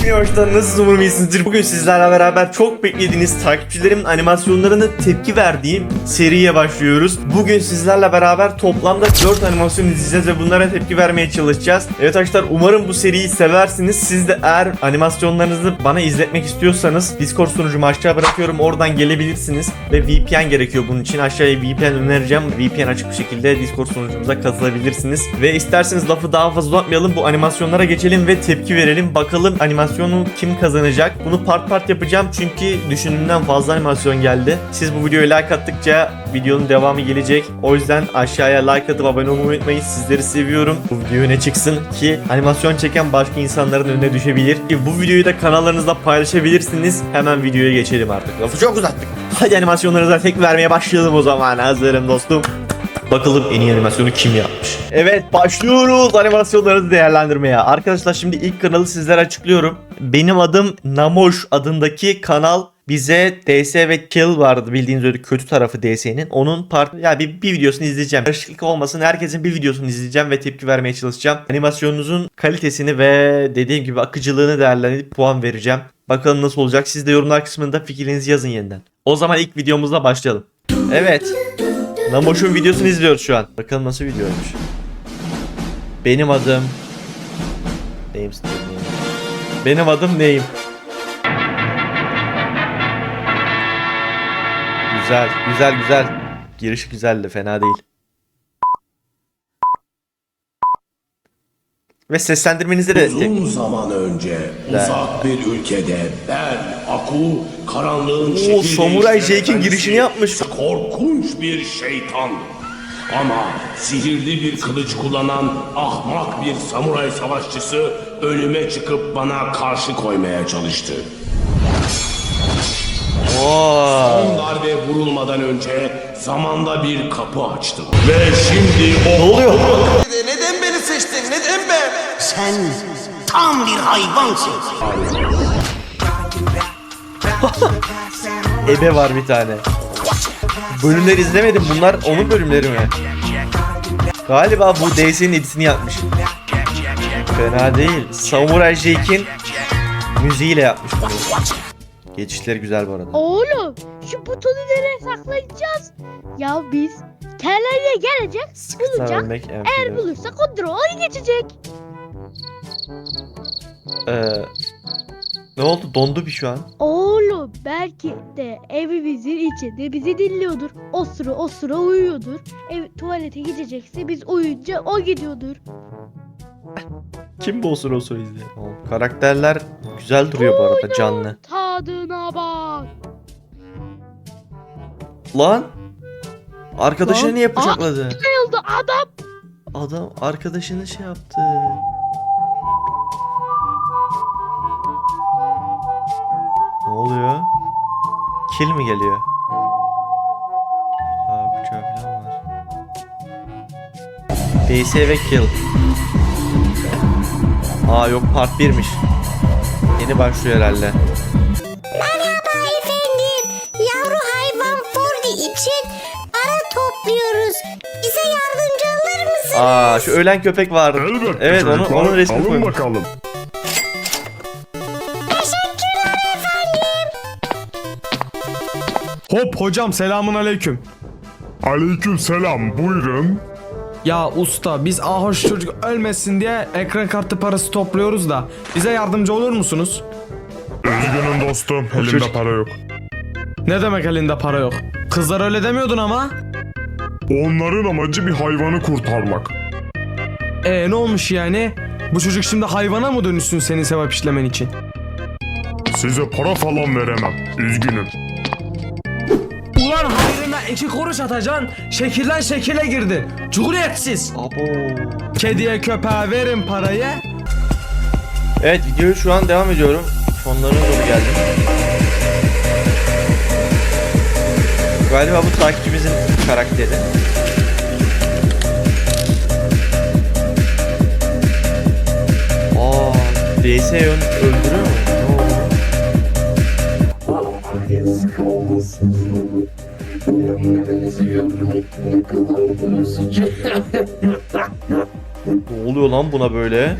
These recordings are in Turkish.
Hepinize hoşçakalın. Nasılsınız umarım iyisinizdir. Bugün sizlerle beraber çok beklediğiniz takipçilerimin animasyonlarını tepki verdiğim seriye başlıyoruz. Bugün sizlerle beraber toplamda 4 animasyon izleyeceğiz ve bunlara tepki vermeye çalışacağız. Evet arkadaşlar umarım bu seriyi seversiniz. Siz de eğer animasyonlarınızı bana izletmek istiyorsanız Discord sunucumu aşağı bırakıyorum. Oradan gelebilirsiniz. Ve VPN gerekiyor bunun için. Aşağıya VPN önereceğim. VPN açık bir şekilde Discord sunucumuza katılabilirsiniz. Ve isterseniz lafı daha fazla uzatmayalım. Bu animasyonlara geçelim ve tepki verelim. Bakalım animasyonu kim kazanacak? Bunu part part yapacağım çünkü düşündüğümden fazla animasyon geldi. Siz bu videoya like attıkça videonun devamı gelecek. O yüzden aşağıya like atıp abone olmayı unutmayın. Sizleri seviyorum. Bu video öne çıksın ki animasyon çeken başka insanların önüne düşebilir. Bu videoyu da kanallarınızda paylaşabilirsiniz. Hemen videoya geçelim artık. Lafı çok uzattık. Hadi animasyonlarınıza tek vermeye başlayalım o zaman. Hazırım dostum. Bakalım en iyi animasyonu kim yapmış. Evet başlıyoruz animasyonlarınızı değerlendirmeye. Arkadaşlar şimdi ilk kanalı sizlere açıklıyorum. Benim adım Namoş adındaki kanal bize DS ve Kill vardı bildiğiniz öyle kötü tarafı DS'nin. Onun part ya bir, bir videosunu izleyeceğim. Karışıklık olmasın herkesin bir videosunu izleyeceğim ve tepki vermeye çalışacağım. Animasyonunuzun kalitesini ve dediğim gibi akıcılığını değerlendirip puan vereceğim. Bakalım nasıl olacak. Siz de yorumlar kısmında fikrinizi yazın yeniden. O zaman ilk videomuzla başlayalım. Evet. Namoş'un videosunu izliyoruz şu an. Bakalım nasıl videoymuş. Benim adım... Neyim. Benim adım neyim? Güzel, güzel, güzel. Girişi güzeldi, fena değil. Ve seslendirmenizi de... Uzun zaman önce uzak bir ülkede ben Aku karanlığın şekil Samuray değiştiren Jake'in girişini yapmış. Korkunç bir şeytan. Ama sihirli bir kılıç kullanan ahmak bir samuray savaşçısı önüme çıkıp bana karşı koymaya çalıştı. Oo. Son darbe vurulmadan önce zamanda bir kapı açtım. Ve şimdi o Ne oluyor? Seçtin? Neden ben? Sen tam bir hayvansın. Ebe var bir tane. Bölümleri izlemedim. Bunlar onun bölümleri mi? Galiba bu DC'nin editini yapmış. Fena değil. Samurai Jake'in müziğiyle yapmış bunu. Geçişleri güzel bu arada. Oğlum şu butonu nereye saklayacağız? Ya biz terlerine gelecek, Sıkıntı bulacak. vermek Eğer filo. bulursak o geçecek. Ee, ne oldu? Dondu bir şu an. Oğlum belki de evimizin içinde bizi dinliyordur. O sıra o sıra uyuyordur. Ev tuvalete gidecekse biz uyuyunca o gidiyordur. Kim bu osur osur izliyor? Oğlum, karakterler güzel duruyor bu arada canlı. Tadına bak. Lan! Arkadaşını Lan, niye bıçakladı? Oldu adam? Adam arkadaşını şey yaptı. Ne oluyor? Kill mi geliyor? Aa bıçağı falan var. DS ve kill. Aa yok part 1'miş. Yeni başlıyor herhalde. Aa şu ölen köpek vardı. Elbette evet onun, çocuklar. onun resmini Alın koymuş. bakalım. Teşekkürler efendim. Hop hocam selamun aleyküm. Aleyküm selam buyurun. Ya usta biz ahoş çocuk ölmesin diye ekran kartı parası topluyoruz da bize yardımcı olur musunuz? Üzgünüm dostum elimde para yok. Ne demek elinde para yok? Kızlar öyle demiyordun ama. Onların amacı bir hayvanı kurtarmak. E ne olmuş yani? Bu çocuk şimdi hayvana mı dönüşsün senin sevap işlemen için? Size para falan veremem. Üzgünüm. Ulan hayrına iki kuruş atacaksın, şekillen şekile girdin. Cumhuriyetsiz. Abo. Kediye köpeğe verin parayı. Evet videoyu şu an devam ediyorum. Sonlarına doğru geldim. Galiba bu takipçimizin karakteri. Aa, DS öldürüyor mu? Ne oluyor lan buna böyle?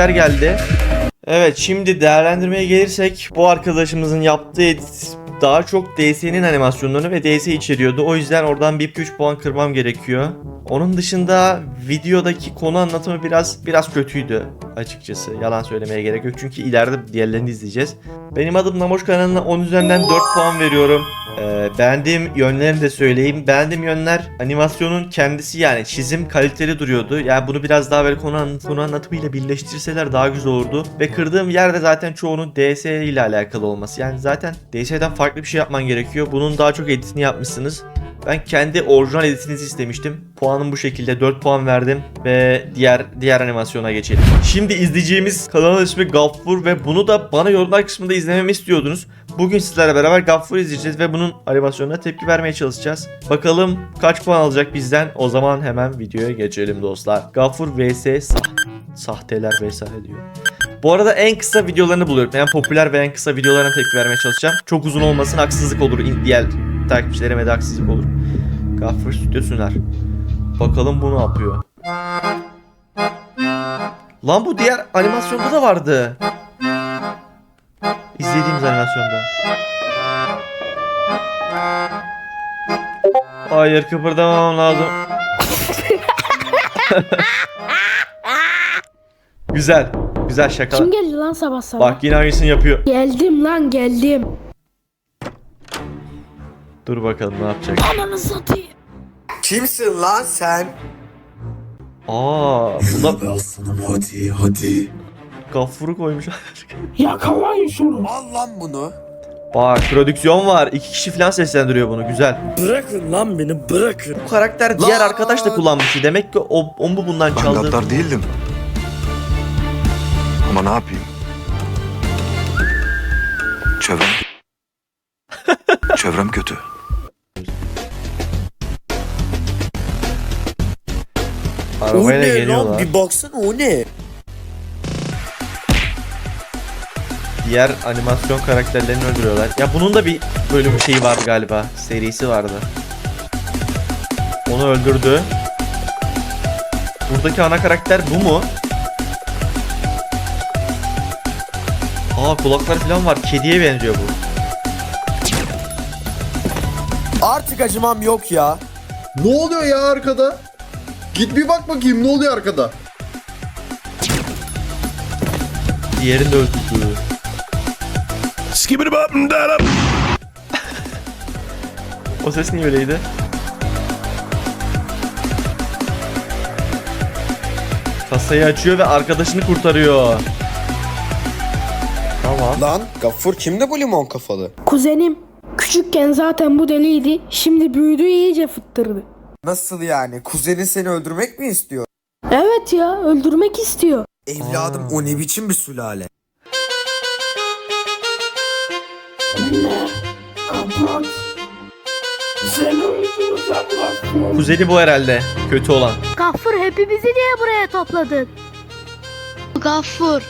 Karakter geldi. Evet şimdi değerlendirmeye gelirsek bu arkadaşımızın yaptığı edit daha çok DS'nin animasyonlarını ve DS içeriyordu. O yüzden oradan bir 3 puan kırmam gerekiyor. Onun dışında videodaki konu anlatımı biraz biraz kötüydü açıkçası. Yalan söylemeye gerek yok çünkü ileride diğerlerini izleyeceğiz. Benim adım Namoş kanalına 10 üzerinden 4 puan veriyorum. Ee, beğendiğim yönlerini de söyleyeyim. Beğendiğim yönler animasyonun kendisi yani çizim kaliteli duruyordu. Yani bunu biraz daha böyle konu, anlat- konu anlatımıyla birleştirseler daha güzel olurdu. Ve kırdığım yerde zaten çoğunun DS ile alakalı olması. Yani zaten DS'den farklı bir şey yapman gerekiyor. Bunun daha çok editini yapmışsınız. Ben kendi orijinal editinizi istemiştim. Puanım bu şekilde 4 puan verdim ve diğer diğer animasyona geçelim. Şimdi izleyeceğimiz kanalın ismi Gaffur ve bunu da bana yorumlar kısmında izlememi istiyordunuz. Bugün sizlerle beraber Gaffur izleyeceğiz ve bunun animasyonuna tepki vermeye çalışacağız. Bakalım kaç puan alacak bizden? O zaman hemen videoya geçelim dostlar. Gaffur vs sah sahteler vesaire diyor. Bu arada en kısa videolarını buluyorum. En popüler ve en kısa videolarına tepki vermeye çalışacağım. Çok uzun olmasın haksızlık olur. Diğer takipçilerime de haksızlık olur. Gaffur Stüdyo sunar. Bakalım bu ne yapıyor. Lan bu diğer animasyonda da vardı. İzlediğimiz animasyonda. Hayır kıpırdamamam lazım. güzel. Güzel şaka. Kim geldi lan sabah sabah? Bak yine aynısını yapıyor. Geldim lan geldim. Dur bakalım ne yapacak. Ananı satayım. Kimsin lan sen? Aa, buna Be aslanım hadi hadi. gafuru koymuş. Yakalayın şunu. Al lan bunu. Bak prodüksiyon var. İki kişi falan seslendiriyor bunu. Güzel. Bırakın lan beni bırakın. Bu karakter diğer Lan! arkadaş da kullanmış. Demek ki o, o mu bundan Ben çaldı? gaddar değildim. Ama ne yapayım? Çevrem... Çevrem kötü. Arabayla geliyorlar. Bir baksana o ne? Diğer animasyon karakterlerini öldürüyorlar. Ya bunun da bir bölüm şeyi vardı galiba. Serisi vardı. Onu öldürdü. Buradaki ana karakter bu mu? Aa kulakları falan var. Kediye benziyor bu. Artık acımam yok ya. Ne oluyor ya arkada? Git bir bak bakayım ne oluyor arkada? Diğerini de öldürdü. o ses niye öyleydi? Kasayı açıyor ve arkadaşını kurtarıyor. Tamam. Lan Gaffur kimdi bu limon kafalı? Kuzenim. Küçükken zaten bu deliydi. Şimdi büyüdü iyice fıttırdı. Nasıl yani? Kuzenin seni öldürmek mi istiyor? Evet ya öldürmek istiyor. Evladım o ne biçim bir sülale? Kuzeni bu herhalde. Kötü olan. Gaffur hepimizi niye buraya topladın? Gaffur.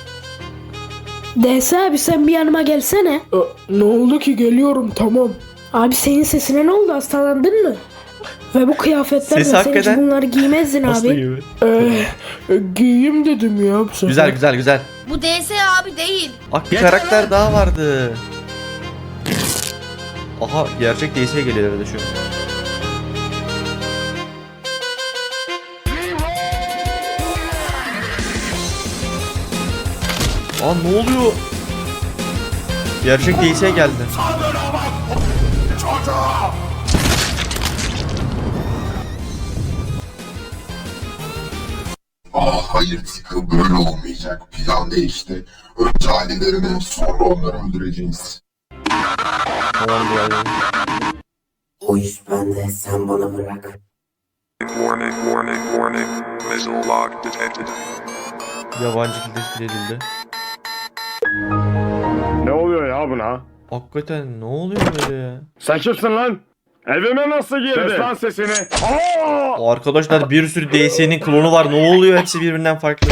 DS abi sen bir yanıma gelsene. ne oldu ki geliyorum tamam. Abi senin sesine ne oldu hastalandın mı? Ve bu kıyafetlerle Sesi sen hiç bunları giymezdin abi. gibi. Ee, giyeyim dedim ya bu sefer. Güzel güzel güzel. Bu DS abi değil. Bak bir karakter daha vardı. Aha gerçek DS'ye geliyor herhalde şu. Aa ne oluyor? Gerçek DS'ye geldi. Ah hayır Tıkı böyle olmayacak. Plan değişti. Önce ailelerine sonra onları öldüreceğiz. Tamam. O iş bende sen bana bırak. Warning, warning, warning. Missile lock detected. Yabancı dil tespit edildi. Ne oluyor ya buna? Hakikaten ne oluyor böyle ya? Sen kimsin lan? Evime nasıl girdin? Kes lan sesini. Aa! Arkadaşlar bir sürü DS'nin klonu var. Ne oluyor? Hepsi birbirinden farklı.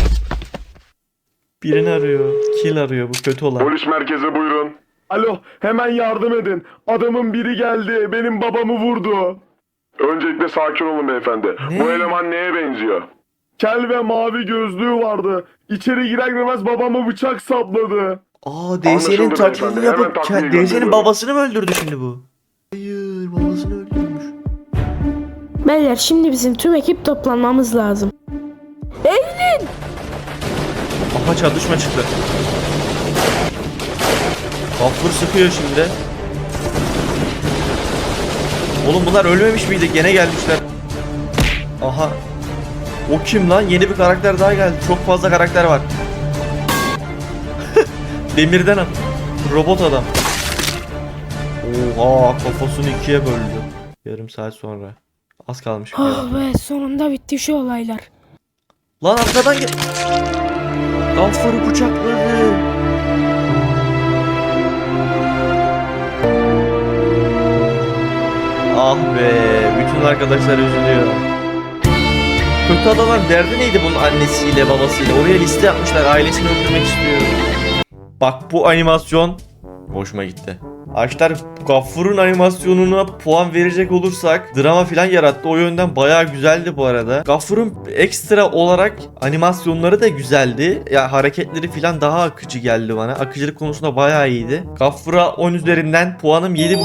Birini arıyor. Kill arıyor. Bu kötü olan. Polis merkezi buyurun. Alo hemen yardım edin. Adamın biri geldi. Benim babamı vurdu. Öncelikle sakin olun beyefendi. Ne? Bu eleman neye benziyor? Kel ve mavi gözlüğü vardı. İçeri girer girmez babamı bıçak sapladı. Aa DS'nin Anlaşıldı taklidini beyefendi. yapıp Hemen takliye DS'nin gönderiyorum. babasını mı öldürdü şimdi bu? Hayır babasını öldürmüş. Beyler şimdi bizim tüm ekip toplanmamız lazım. Aha çatışma çıktı. Gaffur sıkıyor şimdi. Oğlum bunlar ölmemiş miydi? Gene gelmişler. Aha. O kim lan? Yeni bir karakter daha geldi. Çok fazla karakter var. Demirden at. Robot adam. Oha kafasını ikiye böldü. Yarım saat sonra. Az kalmış. Oh be sonunda bitti şu olaylar. Lan arkadan gel. Gaffar'ı bıçakladı. Ah be, bütün arkadaşlar üzülüyor. Kötü adamlar derdi neydi bunun annesiyle babasıyla? Oraya liste yapmışlar, ailesini öldürmek istiyor. Bak bu animasyon hoşuma gitti. Arkadaşlar Gaffur'un animasyonuna puan verecek olursak drama falan yarattı. O yönden bayağı güzeldi bu arada. Gaffur'un ekstra olarak animasyonları da güzeldi. Ya hareketleri falan daha akıcı geldi bana. Akıcılık konusunda bayağı iyiydi. Gaffur'a 10 üzerinden puanım 7.5.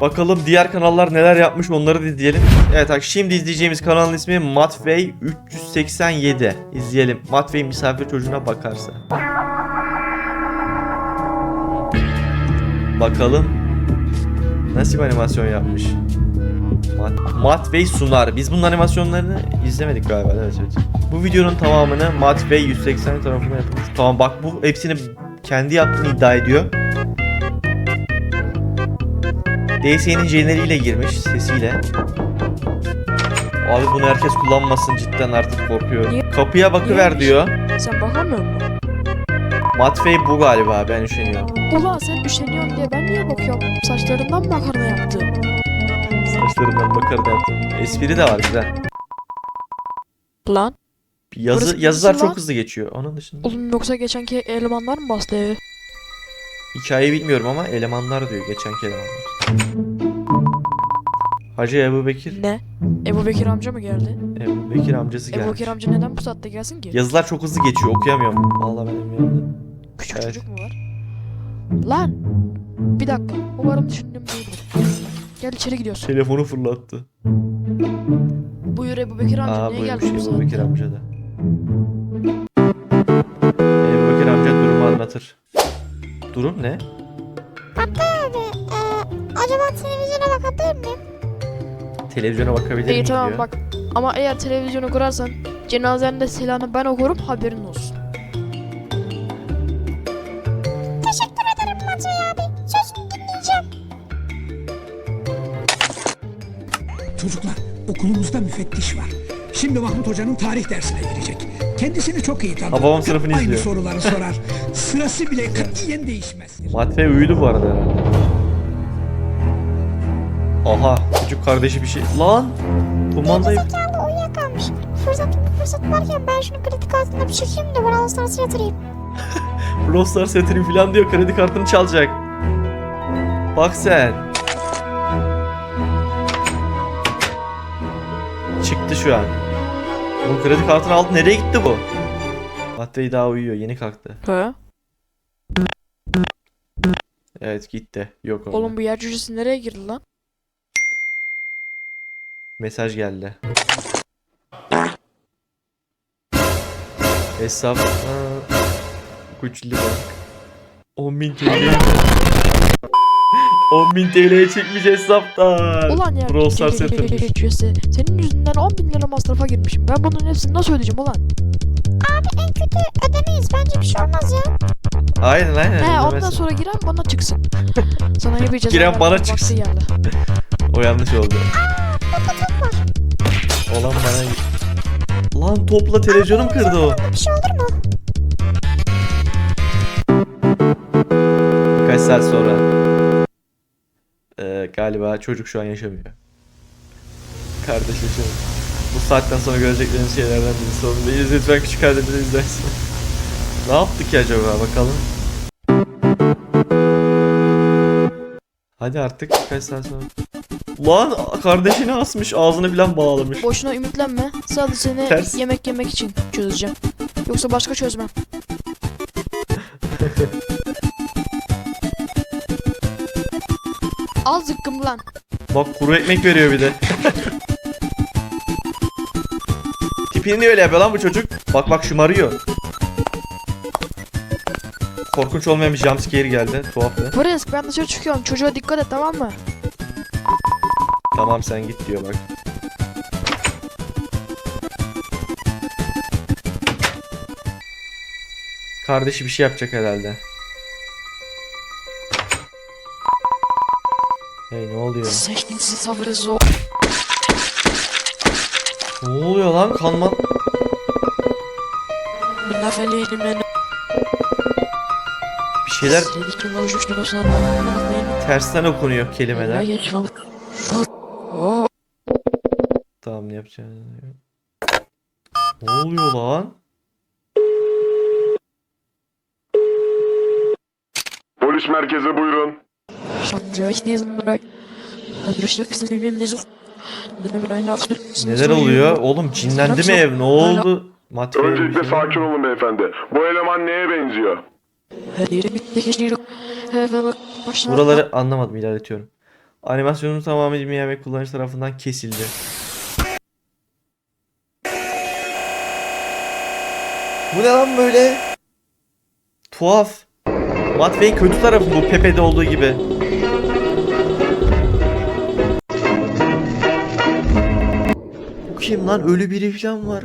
Bakalım diğer kanallar neler yapmış onları da izleyelim. Evet bak şimdi izleyeceğimiz kanalın ismi Matvey 387. İzleyelim. Matvey misafir çocuğuna bakarsa. Bakalım nasıl bir animasyon yapmış. Mat Matvey Sunar. Biz bunun animasyonlarını izlemedik galiba. Evet, evet. Bu videonun tamamını Matvey 180 tarafından yapılmış. Tamam bak bu hepsini kendi yaptığını iddia ediyor. DS'nin jeneriğiyle girmiş sesiyle. Abi bunu herkes kullanmasın cidden artık korkuyorum. Kapıya bakıver diyor. Sen bakamıyor musun? Matvey bu galiba ben üşeniyorum. Ulan sen üşeniyorsun diye ben niye bakıyorum? Saçlarından makarna yaptım. Saçlarından bakarım yaptım. Espri de var güzel. Lan Yazı, Burası yazılar çok lan? hızlı geçiyor. Onun dışında. oğlum yoksa geçenki elemanlar mı bastı evi? Hikayeyi bilmiyorum ama elemanlar diyor geçenki elemanlar. Hacı Ebu Bekir. Ne? Ebu Bekir amca mı geldi? Ebu Bekir amcası Ebu gelmiş. Bekir amca neden bu saatte gelsin ki? Yazılar çok hızlı geçiyor okuyamıyorum. Vallahi benim yanımda. Küçük Evet. çocuk mu var? Lan! Bir dakika. Umarım düşündüğüm değildir. Gel içeri gidiyoruz. Telefonu fırlattı. Buyur Ebu Bekir amca Aa niye geldin bu Ebu Bekir saatte? amca da. Ebu Bekir amca durumu anlatır. Durum ne? acaba televizyona bakabilir miyim? Televizyona bakabilir İyi miyim tamam diyor. bak. Ama eğer televizyonu kurarsan cenazende silahını ben okurum haberin olsun. Okulumuzda müfettiş var. Şimdi Mahmut Hoca'nın tarih dersine girecek. Kendisini çok iyi tanır. Babam sınıfını Aynı izliyor. soruları sorar. Sırası bile katiyen değişmez. Matvey uyudu bu arada herhalde. Aha küçük kardeşi bir şey. Lan! Kumandayı... Zekalı uyuyakalmış. Fırsat fırsat varken ben şunu kredi kartına bir çekeyim de Brawl Stars'a yatırayım. Brawl Stars yatırayım falan diyor kredi kartını çalacak. Bak sen. Çıktı şu an. Bu kredi kartını aldı nereye gitti bu? Matvey daha uyuyor yeni kalktı. He? Evet gitti. Yok orada. Oğlum bu yer cücesi nereye girdi lan? Mesaj geldi. Hesap... Güçlü bak. 10.000 TL. 10.000 TL'ye çekmiş hesaptan. Ulan ya Brawl Stars yatırmış. Senin yüzünden 10 bin lira masrafa girmişim. Ben bunun hepsini nasıl ödeyeceğim ulan? En kötü ödemeyiz. Bence bir şey olmaz ya. Aynen aynen. He ondan ödemezsin. sonra giren bana çıksın. Sana iyi bir ceza Giren bana çıksın. geldi. O yanlış oldu. Olan bana... Lan topla televizyonum kırdı o. Bir şey olur mu? Kaç saat sonra? Galiba çocuk şu an yaşamıyor. Kardeş yaşamıyor. Bu saatten sonra görecekleriniz şeylerden birisi sorun Lütfen küçük kardeşleri izlersin. ne yaptık ki acaba bakalım. Hadi artık kaç saat sonra. Lan kardeşini asmış ağzını falan bağlamış. Boşuna ümitlenme. Sadece seni Ters. yemek yemek için çözeceğim. Yoksa başka çözmem. Al zıkkım lan. Bak kuru ekmek veriyor bir de. Tipini niye öyle yapıyor lan bu çocuk? Bak bak şımarıyor. Korkunç olmayan bir jumpscare geldi. Tuhaf be. Polis ben dışarı çıkıyorum. Çocuğa dikkat et tamam mı? Tamam sen git diyor bak. Kardeşi bir şey yapacak herhalde. Hey ne oluyor? Seçtiğin sabrı zor. Ne oluyor lan kanman? Nefeli ben. Bir şeyler Sevdiğim uçuştu başına. tersten okunuyor kelimeler. geçmem. Tamam ne yapacağız? Ne oluyor lan? Polis merkeze buyurun. Neler oluyor? Oğlum cinlendi mi ev? Ne oldu? Matve Öncelikle sakin olun beyefendi. Bu eleman neye benziyor? Buraları anlamadım ilerletiyorum. Animasyonun tamamı bilmeyen ve kullanıcı tarafından kesildi. Bu ne lan böyle? Tuhaf. Matvey'in kötü tarafı bu Pepe'de olduğu gibi. Kim lan? Ölü biri falan var.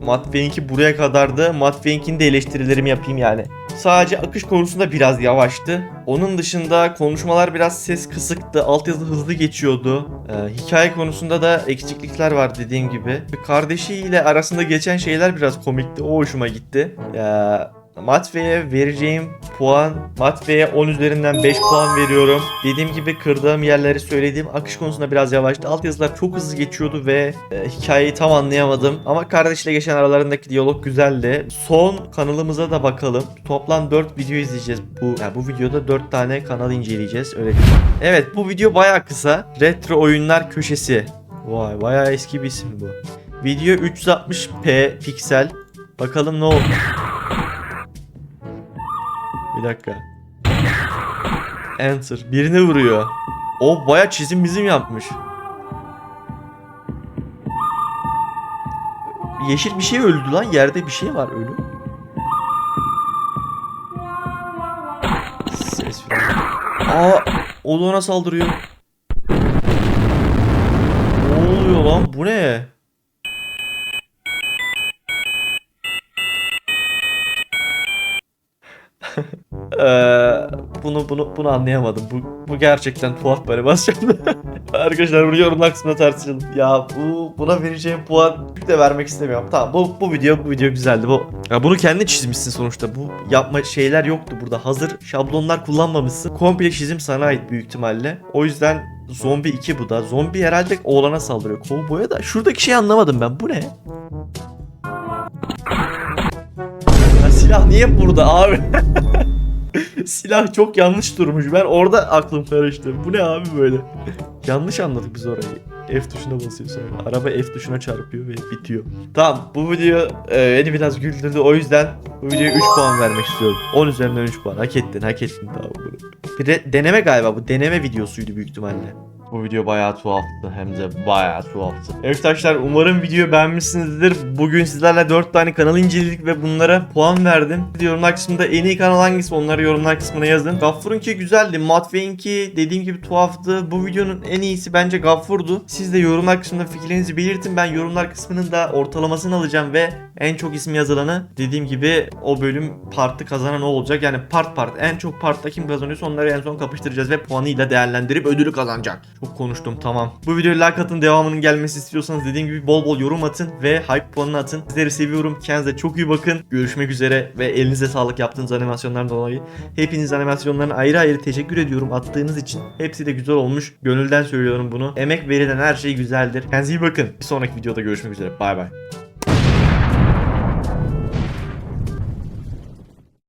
Matvey'inki buraya kadardı. Matvey'inkini de eleştirilerimi yapayım yani. Sadece akış konusunda biraz yavaştı. Onun dışında konuşmalar biraz ses kısıktı. Altyazı hızlı geçiyordu. Ee, hikaye konusunda da eksiklikler var dediğim gibi. Kardeşiyle arasında geçen şeyler biraz komikti. O hoşuma gitti. Ya Matvey'e vereceğim puan Matvey'e 10 üzerinden 5 puan veriyorum. Dediğim gibi kırdığım yerleri söylediğim akış konusunda biraz yavaştı. Altyazılar çok hızlı geçiyordu ve e, hikayeyi tam anlayamadım. Ama kardeşle geçen aralarındaki diyalog güzeldi. Son kanalımıza da bakalım. Toplam 4 video izleyeceğiz. Bu yani bu videoda 4 tane kanal inceleyeceğiz. Öyle. Evet bu video baya kısa. Retro oyunlar köşesi. Vay baya eski bir isim bu. Video 360p piksel. Bakalım ne olmuş. Bir dakika. Enter. Birini vuruyor. O baya çizim bizim yapmış. Yeşil bir şey öldü lan. Yerde bir şey var ölü. Ses falan. Aa, o da ona saldırıyor. Ne oluyor lan? Bu ne? Ee, bunu bunu bunu anlayamadım. Bu bu gerçekten tuhaf bir animasyon. Arkadaşlar bunu yorumlar kısmında tartışalım. Ya bu buna vereceğim puan de vermek istemiyorum. Tamam bu bu video bu video güzeldi. Bu ya bunu kendi çizmişsin sonuçta. Bu yapma şeyler yoktu burada. Hazır şablonlar kullanmamışsın. Komple çizim sana ait büyük ihtimalle. O yüzden Zombi 2 bu da. Zombi herhalde oğlana saldırıyor. Kovboya da. Şuradaki şeyi anlamadım ben. Bu ne? Ya silah niye burada abi? Silah çok yanlış durmuş. Ben orada aklım karıştı. Bu ne abi böyle? yanlış anladık biz orayı. F tuşuna basıyor sonra. Araba F tuşuna çarpıyor ve bitiyor. Tamam bu video e, beni biraz güldürdü. O yüzden bu videoya 3 puan vermek istiyorum. 10 üzerinden 3 puan. Hak ettin hak ettin tamam bunu. Bir de deneme galiba bu. Deneme videosuydu büyük ihtimalle. Bu video bayağı tuhaftı hem de bayağı tuhaftı. Evet arkadaşlar umarım videoyu beğenmişsinizdir. Bugün sizlerle 4 tane kanal inceledik ve bunlara puan verdim. Yorumlar kısmında en iyi kanal hangisi onları yorumlar kısmına yazın. Gaffur'unki güzeldi. Matvey'inki dediğim gibi tuhaftı. Bu videonun en iyisi bence Gaffur'du. Siz de yorumlar kısmında fikirlerinizi belirtin. Ben yorumlar kısmının da ortalamasını alacağım ve en çok isim yazılanı dediğim gibi o bölüm partı kazanan o olacak. Yani part part en çok partta kim kazanıyorsa onları en son kapıştıracağız ve puanıyla değerlendirip ödülü kazanacak. Çok konuştum tamam. Bu videoya like atın devamının gelmesi istiyorsanız dediğim gibi bol bol yorum atın ve hype puanını atın. Sizleri seviyorum. Kendinize çok iyi bakın. Görüşmek üzere ve elinize sağlık yaptığınız animasyonlardan dolayı. Hepiniz animasyonlarına ayrı ayrı teşekkür ediyorum attığınız için. Hepsi de güzel olmuş. Gönülden söylüyorum bunu. Emek verilen her şey güzeldir. Kendinize iyi bakın. Bir sonraki videoda görüşmek üzere. Bay bay.